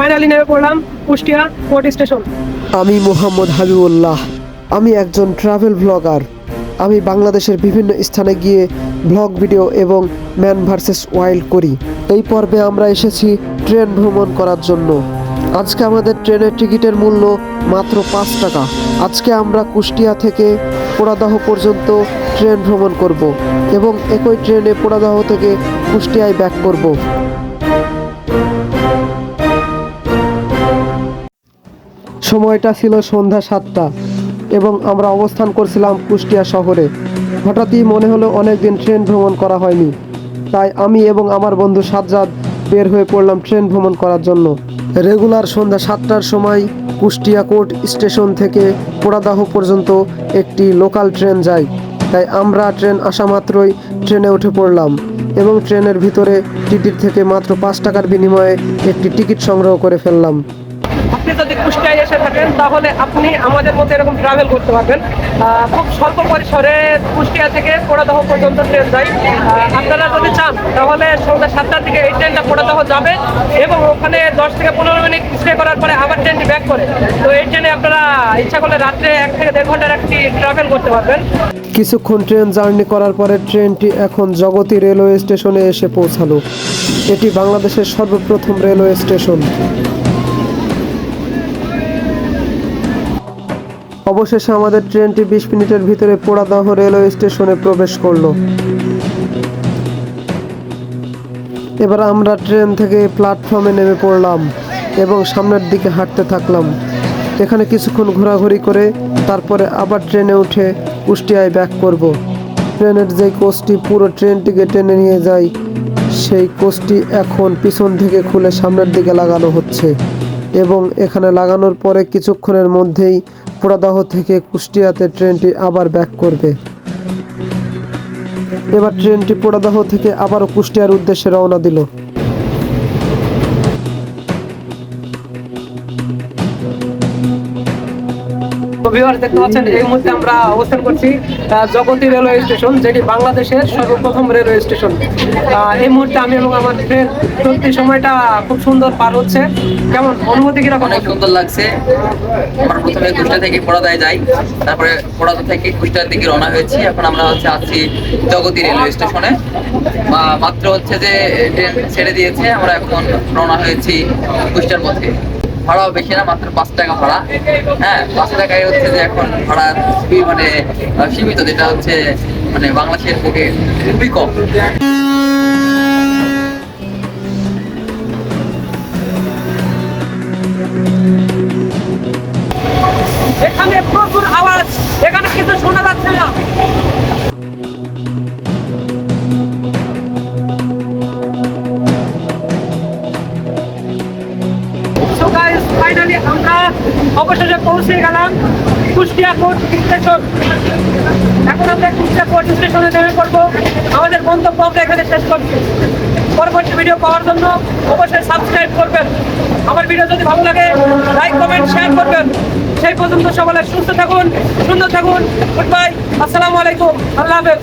Finally নেমে পড়লাম Kushtia court station আমি মোহাম্মদ হাবিবুল্লাহ। আমি একজন ট্রাভেল ব্লগার আমি বাংলাদেশের বিভিন্ন স্থানে গিয়ে ব্লগ ভিডিও এবং ম্যান ভার্সেস ওয়াইল্ড করি। এই পর্বে আমরা এসেছি ট্রেন ভ্রমণ করার জন্য। আজকে আমাদের ট্রেনের টিকিটের মূল্য মাত্র পাঁচ টাকা। আজকে আমরা কুষ্টিয়া থেকে পোড়াদহ পর্যন্ত ট্রেন ভ্রমণ করব এবং একই ট্রেনে পোড়াদহ থেকে কুষ্টিয়ায় ব্যাক করব। সময়টা ছিল সন্ধ্যা সাতটা এবং আমরা অবস্থান করছিলাম কুষ্টিয়া শহরে। হঠাৎই মনে হলো অনেকদিন ট্রেন ভ্রমণ করা হয়নি। তাই আমি এবং আমার বন্ধু সাজ্জাদ বের হয়ে পড়লাম ট্রেন ভ্রমণ করার জন্য। রেগুলার সন্ধ্যা সাতটার সময় কুষ্টিয়া কোর্ট স্টেশন থেকে পোড়াদাহ পর্যন্ত একটি লোকাল ট্রেন যায়। তাই আমরা ট্রেন আসা মাত্রই ট্রেনে উঠে পড়লাম এবং ট্রেনের ভিতরে টিকিট থেকে মাত্র পাঁচ টাকার বিনিময়ে একটি টিকিট সংগ্রহ করে ফেললাম। যদি কুষ্টিয়ায় এসে থাকেন, তাহলে আপনি আমাদের মতো এরকম ট্রাভেল করতে পারবেন। খুব স্বল্প পরিসরে কুষ্টিয়া থেকে পোড়াদহ পর্যন্ত ট্রেন যায়। আপনারা যদি চান, তাহলে সন্ধ্যা সাতটার দিকে এই ট্রেনটা পোড়াদহ যাবে এবং ওখানে দশ থেকে পনেরো মিনিট স্টে করার পরে আবার ট্রেনটি ব্যাক করে। তো এই ট্রেনে আপনারা ইচ্ছা করলে রাত্রে এক থেকে দেড় ঘণ্টার একটি ট্রাভেল করতে পারবেন। কিছুক্ষণ ট্রেন জার্নি করার পরে ট্রেনটি এখন জগতী রেলওয়ে স্টেশনে এসে পৌঁছালো। এটি বাংলাদেশের সর্বপ্রথম রেলওয়ে স্টেশন অবশেষে আমাদের ট্রেনটি বিশ মিনিটের ভিতরে পোড়াদহ রেলওয়ে স্টেশনে প্রবেশ করল। এবার আমরা ট্রেন থেকে প্ল্যাটফর্মে নেমে পড়লাম এবং সামনের দিকে হাঁটতে থাকলাম। এখানে কিছুক্ষণ ঘোরাঘুরি করে তারপরে আবার ট্রেনে উঠে কুষ্টিয়ায় ব্যাক করব। ট্রেনের যে কোচটি, পুরো ট্রেনটিকে টেনে নিয়ে যায় সেই কোচটি এখন পিছন থেকে খুলে সামনের দিকে লাগানো হচ্ছে। এবং এখানে লাগানোর পরে কিছুক্ষণের মধ্যেই পোড়াদহ থেকে কুষ্টিয়াতে ট্রেনটি আবার ব্যাক করবে। এবার ট্রেনটি পোড়াদহ থেকে আবারও কুষ্টিয়ার উদ্দেশ্যে রওনা দিল। ভিউয়ার দেখতে পাচ্ছেন, এই মুহূর্তে আমরা অবস্থান করছি জগতী রেলওয়ে স্টেশন, যেটি বাংলাদেশের সর্বপ্রথম রেলওয়ে স্টেশন। এই মুহূর্তে আমি এবং আমার ট্রেন সময়টা খুব সুন্দর পার হচ্ছে। কেমন, অনুভূতি কীরকম? অনেক সুন্দর লাগছে। আমরা প্রথমে কুষ্টিয়া থেকে পড়াদায় যাই, তারপরে পড়াদা থেকে কুষ্টিয়ার দিকে রওনা হয়েছি। এখন আমরা হচ্ছে আছি জগতী রেলওয়ে স্টেশনে। মাত্র হচ্ছে যে ট্রেন ছেড়ে দিয়েছে, আমরা এখন রওনা হয়েছি কুষ্টিয়ার পথে ভাড়াও বেশি না, মাত্র পাঁচ টাকা ভাড়া। হ্যাঁ পাঁচ টাকায় হচ্ছে যে এখন ভাড়া খুবই মানে সীমিত, যেটা হচ্ছে মানে বাংলাদেশের পক্ষে খুবই কম। অবশেষে পৌঁছে গেলাম কুষ্টিয়া কোর্ট স্টেশন এখন আমরা কুষ্টিয়া কোর্ট স্টেশনে নেমে পড়ব। আমাদের গন্তব্য আমরা এখানে শেষ করছি। পরবর্তী ভিডিও পাওয়ার জন্য অবশ্যই সাবস্ক্রাইব করবেন। আমার ভিডিও যদি ভালো লাগে লাইক কমেন্ট শেয়ার করবেন। সেই পর্যন্ত সবাই সুস্থ থাকুন, সুন্দর থাকুন। গুড বাই আসসালামু আলাইকুম। আল্লাহ হাফেজ।